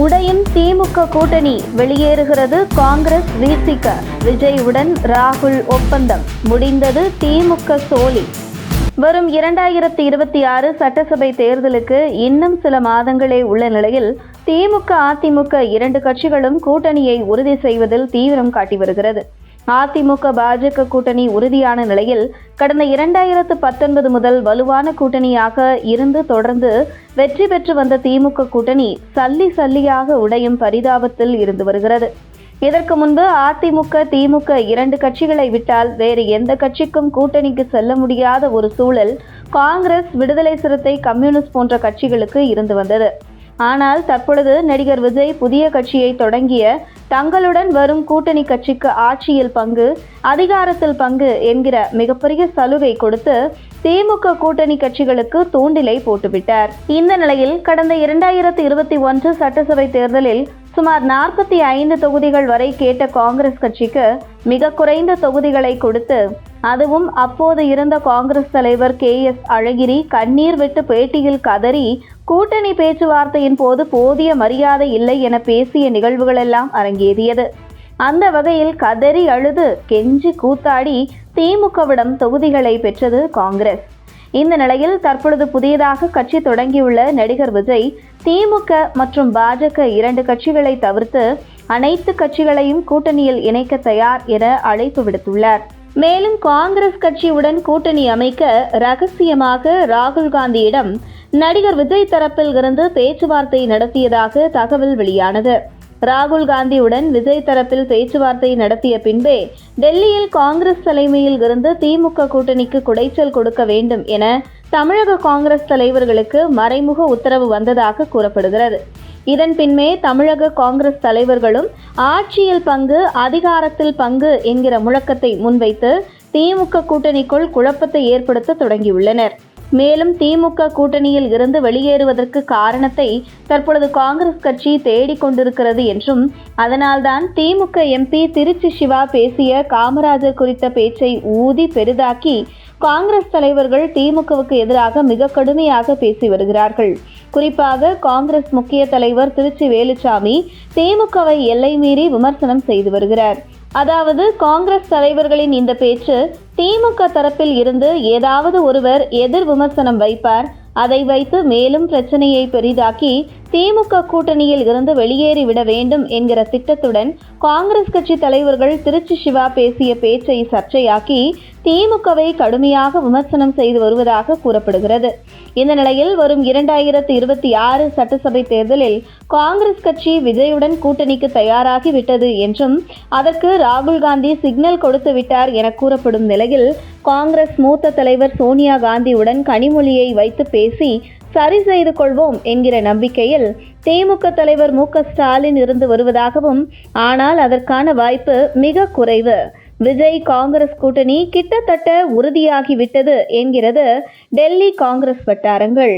உடையும் திமுக கூட்டணி வெளியேறுகிறது காங்கிரஸ் வீசிக்க விஜயுடன் ராகுல் ஒப்பந்தம். முடிந்தது திமுக சோலி வரும் இரண்டாயிரத்தி இருபத்தி ஆறு சட்டசபை தேர்தலுக்கு இன்னும் சில மாதங்களே உள்ள நிலையில் திமுக அதிமுக இரண்டு கட்சிகளும் கூட்டணியை உறுதி செய்வதில் தீவிரம் காட்டி வருகிறது. அதிமுக பாஜக கூட்டணி உறுதியான நிலையில் கடந்த இரண்டாயிரத்து பத்தொன்பது முதல் வலுவான கூட்டணியாக இருந்து தொடர்ந்து வெற்றி பெற்று வந்த திமுக கூட்டணி சல்லி சல்லியாக உடையும் பரிதாபத்தில் இருந்து வருகிறது. இதற்கு முன்பு அதிமுக திமுக இரண்டு கட்சிகளை விட்டால் வேறு எந்த கட்சிக்கும் கூட்டணிக்கு செல்ல முடியாத ஒரு சூழல் காங்கிரஸ் விடுதலை சிறுத்தை கம்யூனிஸ்ட் போன்ற கட்சிகளுக்கு இருந்து வந்தது. ஆனால் தற்பொழுது நடிகர் விஜய் புதிய கட்சியை தொடங்கிய தங்களுடன் வரும் கூட்டணி கட்சிக்கு ஆட்சியில் பங்கு அதிகாரத்தில் பங்கு என்கிற மிகப்பெரிய சலுகை கொடுத்து திமுக கூட்டணி கட்சிகளுக்கு தூண்டிலை போட்டுவிட்டார். இந்த நிலையில் கடந்த இரண்டாயிரத்தி இருபத்தி ஒன்று சட்டசபை தேர்தலில் சுமார் நாற்பத்தி ஐந்து தொகுதிகள் வரை கேட்ட காங்கிரஸ் கட்சிக்கு மிக குறைந்த தொகுதிகளை கொடுத்து அதுவும் அப்போது இருந்த காங்கிரஸ் தலைவர் கே எஸ் அழகிரி கண்ணீர் விட்டு பேட்டியில் கதறி கூட்டணி பேச்சுவார்த்தையின் போது போதிய மரியாதை இல்லை என பேசிய நிகழ்வுகளெல்லாம் அரங்கேறியது. அந்த வகையில் கதறி அழுது கெஞ்சி கூத்தாடி திமுகவிடம் தொகுதிகளை பெற்றது காங்கிரஸ். இந்த நிலையில் தற்பொழுது புதியதாக கட்சி தொடங்கியுள்ள நடிகர் விஜய் திமுக மற்றும் பாஜக இரண்டு கட்சிகளை தவிர்த்து அனைத்து கட்சிகளையும் கூட்டணியில் இணைக்க தயார் என அழைப்பு விடுத்துள்ளார். மேலும் காங்கிரஸ் கட்சியுடன் கூட்டணி அமைக்க ரகசியமாக ராகுல் காந்தியிடம் நடிகர் விஜய் தரப்பில் இருந்து பேச்சுவார்த்தை நடத்தியதாக தகவல் வெளியானது. ராகுல் காந்தியுடன் விஜய் தரப்பில் பேச்சுவார்த்தை நடத்திய பின்பே டெல்லியில் காங்கிரஸ் தலைமையில் இருந்து திமுக கூட்டணிக்கு குடைச்சல் கொடுக்க வேண்டும் என தமிழக காங்கிரஸ் தலைவர்களுக்கு மறைமுக உத்தரவு வந்ததாக கூறப்படுகிறது. இதன் பின்மே தமிழக காங்கிரஸ் தலைவர்களும் ஆட்சியில் பங்கு அதிகாரத்தில் பங்கு என்கிற முழக்கத்தை முன்வைத்து திமுக கூட்டணிக்குள் குழப்பத்தை ஏற்படுத்த தொடங்கியுள்ளனர். மேலும் திமுக கூட்டணியில் இருந்து வெளியேறுவதற்கு காரணத்தை தற்பொழுது காங்கிரஸ் கட்சி தேடிக்கொண்டிருக்கிறது என்றும் அதனால்தான் திமுக எம்பி திருச்சி சிவா பேசிய காமராஜர் குறித்த பேச்சை ஊதி பெரிதாக்கி காங்கிரஸ் தலைவர்கள் திமுகவுக்கு எதிராக மிக கடுமையாக பேசி வருகிறார்கள். குறிப்பாக காங்கிரஸ் முக்கிய தலைவர் திருச்சி வேலுச்சாமி திமுகவை எல்லை மீறி விமர்சனம் செய்து வருகிறார். அதாவது காங்கிரஸ் தலைவர்களின் இந்த பேச்சு திமுக தரப்பில் இருந்து ஏதாவது ஒருவர் எதிர் விமர்சனம் வைப்பார். அதை வைத்து மேலும் பிரச்சனையை பெரிதாக்கி திமுக கூட்டணியில் இருந்து வெளியேறிவிட வேண்டும் என்கிற திட்டத்துடன் காங்கிரஸ் கட்சி தலைவர்கள் திருச்சி சிவா பேசிய பேச்சை சர்ச்சையாக்கி திமுகவை கடுமையாக விமர்சனம் செய்து வருவதாக கூறப்படுகிறது. இந்த நிலையில் வரும் இரண்டாயிரத்தி இருபத்தி ஆறு சட்டசபை தேர்தலில் காங்கிரஸ் கட்சி விஜயுடன் கூட்டணிக்கு தயாராகிவிட்டது என்றும் அதற்கு ராகுல் காந்தி சிக்னல் கொடுத்து விட்டார் என கூறப்படும் நிலையில் காங்கிரஸ் மூத்த தலைவர் சோனியா காந்தியுடன் கனிமொழியை வைத்து பேசி சரி செய்து கொள்வோம் என்கிற நம்பிக்கையில் திமுக தலைவர் மு ஸ்டாலின் இருந்து வருவதாகவும் ஆனால் அதற்கான வாய்ப்பு மிக குறைவு. விஜய் காங்கிரஸ் கூட்டணி கிட்டத்தட்ட உறுதியாகிவிட்டது என்கிறது டெல்லி காங்கிரஸ் வட்டாரங்கள்.